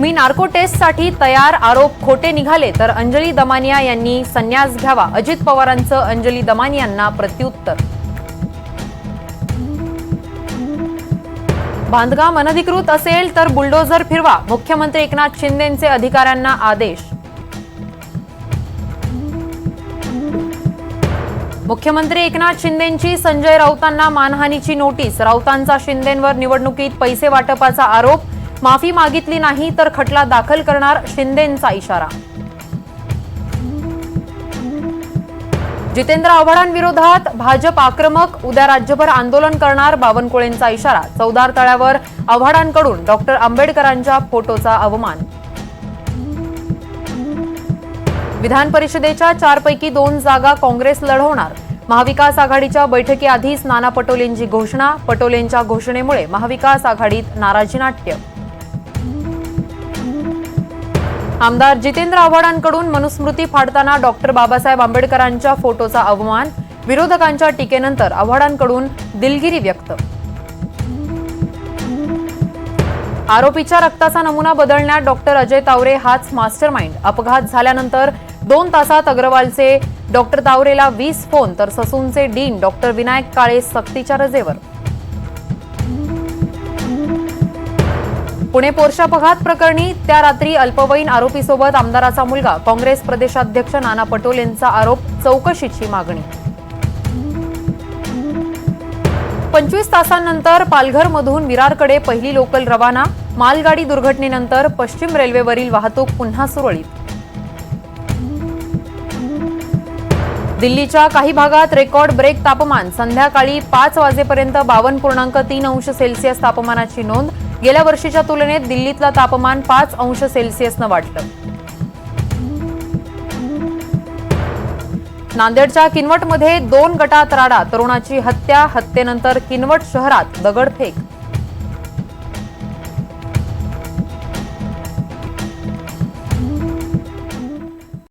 मी narco टेस्टसाठी तयार आरोप खोटे निघाले तर अंजली दमानिया यांनी संन्यास घ्यावा. अजित पवारांचं अंजली दमानियांना प्रत्युत्तर. बांधकाम अनधिकृत असेल तर बुलडोझर फिरवा. मुख्यमंत्री एकनाथ शिंदेचे अधिकाऱ्यांना आदेश. मुख्यमंत्री एकनाथ शिंदेंची संजय राऊतांना मानहानीची नोटीस. राऊतांचा शिंदेंवर निवडणुकीत पैसे वाटपाचा आरोप. माफी मागितली नाही तर खटला दाखल करणार शिंदेंचा इशारा. जितेंद्र आव्हाडांविरोधात भाजप आक्रमक उद्या राज्यभर आंदोलन करणार बावनकुळेंचा इशारा. चौदार तळ्यावर आव्हाडांकडून डॉक्टर आंबेडकरांच्या फोटोचा अवमान. विधान परिषदेच्या चारपैकी दोन जागा काँग्रेस लढवणार. महाविकास आघाडीच्या बैठकीआधीच नाना पटोलेंची घोषणा पटोलेंच्या घोषणेमुळे महाविकास आघाडीत नाराजी नाट्य. आमदार जितेंद्र आव्हाडांकडून मनुस्मृती फाडताना डॉक्टर बाबासाहेब आंबेडकरांच्या फोटोचा अवमान विरोधकांच्या टीकेनंतर आव्हाडांकडून दिलगिरी व्यक्त. आरोपीच्या रक्ताचा नमुना बदलण्यात डॉक्टर अजय तावरे हाच मास्टर माइंड अपघात झाल्यानंतर दोन तासात अग्रवालचे डॉक्टर तावरेला वीस फोन तर ससूनचे डीन डॉक्टर विनायक काळे सक्तीच्या रजेवर. पुणे पोर्शा अपघात प्रकरणी त्या रात्री अल्पवयीन आरोपीसोबत आमदाराचा मुलगा काँग्रेस प्रदेशाध्यक्ष नाना पटोलेंचा आरोप चौकशीची मागणी. पंचवीस तासांनंतर पालघरमधून विरारकडे पहिली लोकल रवाना मालगाडी दुर्घटनेनंतर पश्चिम रेल्वेवरील वाहतूक पुन्हा सुरळीत. दिल्लीच्या काही भागात रेकॉर्ड ब्रेक तापमान. संध्याकाळी पाच वाजेपर्यंत बावन्न पूर्णांक तीन अंश सेल्सिअस तापमानाची नोंद. गेल्या वर्षीच्या तुलनेत दिल्लीतलं तापमान पाच अंश सेल्सिअसनं वाढलं. नांदेडच्या किनवटमध्ये दोन गटात राडा. तरुणाची हत्या हत्येनंतर किनवट शहरात दगडफेक.